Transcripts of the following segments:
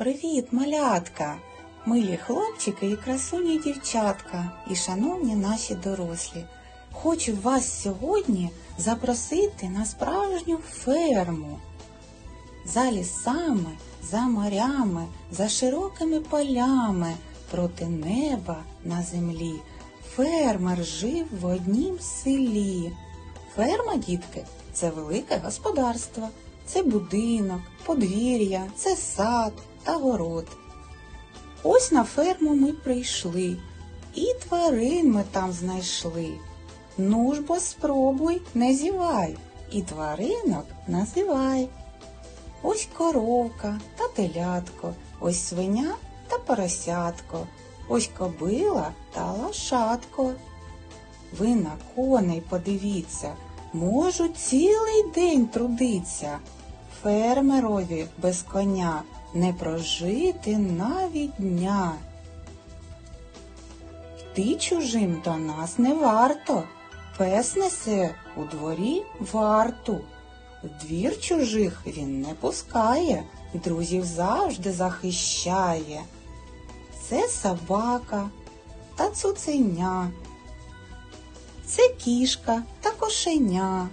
Привіт, малятка! Милі хлопчики і красуні дівчатка, і шановні наші дорослі. Хочу вас сьогодні запросити на справжню ферму. За лісами, за морями, за широкими полями, проти неба на землі. Фермер жив в однім селі. Ферма, дітки, це велике господарство, це будинок, подвір'я, це сад та город. Ось на ферму ми прийшли, і тварин ми там знайшли. Ну ж бо спробуй, не зівай, і тваринок називай. Ось коровка та телятко, ось свиня та поросятко, ось кобила та лошадко. Ви на коней подивіться, можуть цілий день трудиться. Фермерові без коня не прожити навіть дня. Йти чужим до нас не варто, пес несе у дворі варту. Двір чужих він не пускає, друзів завжди захищає. Це собака та цуценя, це кішка та кошеня.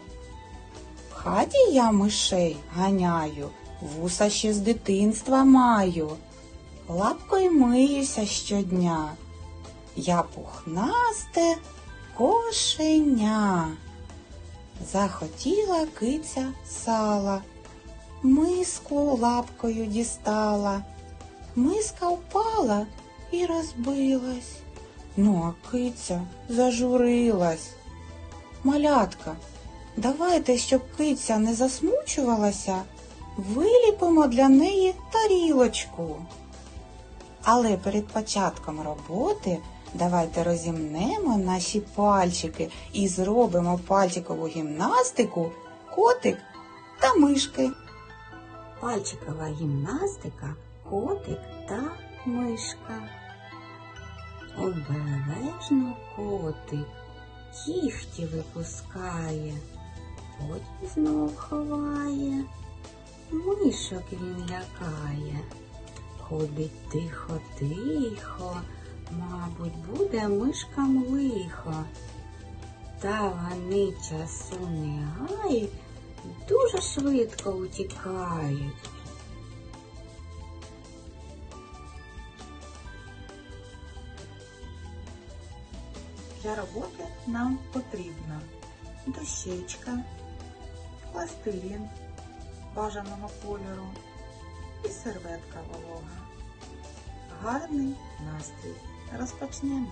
Хаті я мишей ганяю, вуса ще з дитинства маю, лапкою миюся щодня. Я пухнасте кошеня. Захотіла киця сала, миску лапкою дістала. Миска впала і розбилась. Ну, а киця зажурилась. Малятка, давайте, щоб киця не засмучувалася, виліпимо для неї тарілочку. Але перед початком роботи давайте розімнемо наші пальчики і зробимо пальчикову гімнастику котик та мишки. Пальчикова гімнастика, котик та мишка. Обережно котик кіхті випускає, потім знов ховає, мишок він лякає. Ходить тихо-тихо, мабуть, буде мишкам лихо. Та вони часу не гають, дуже швидко утікають. Для роботи нам потрібна дощечка, пластилін бажаного кольору і серветка волога. Гарний настрій. Розпочнемо.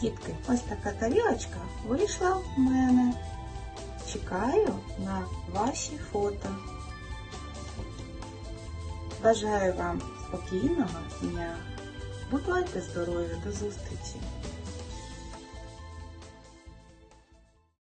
Дітки, ось така тарілочка вийшла в мене. Чекаю на ваші фото. Бажаю вам спокійного дня. Бувайте здорові, до зустрічі!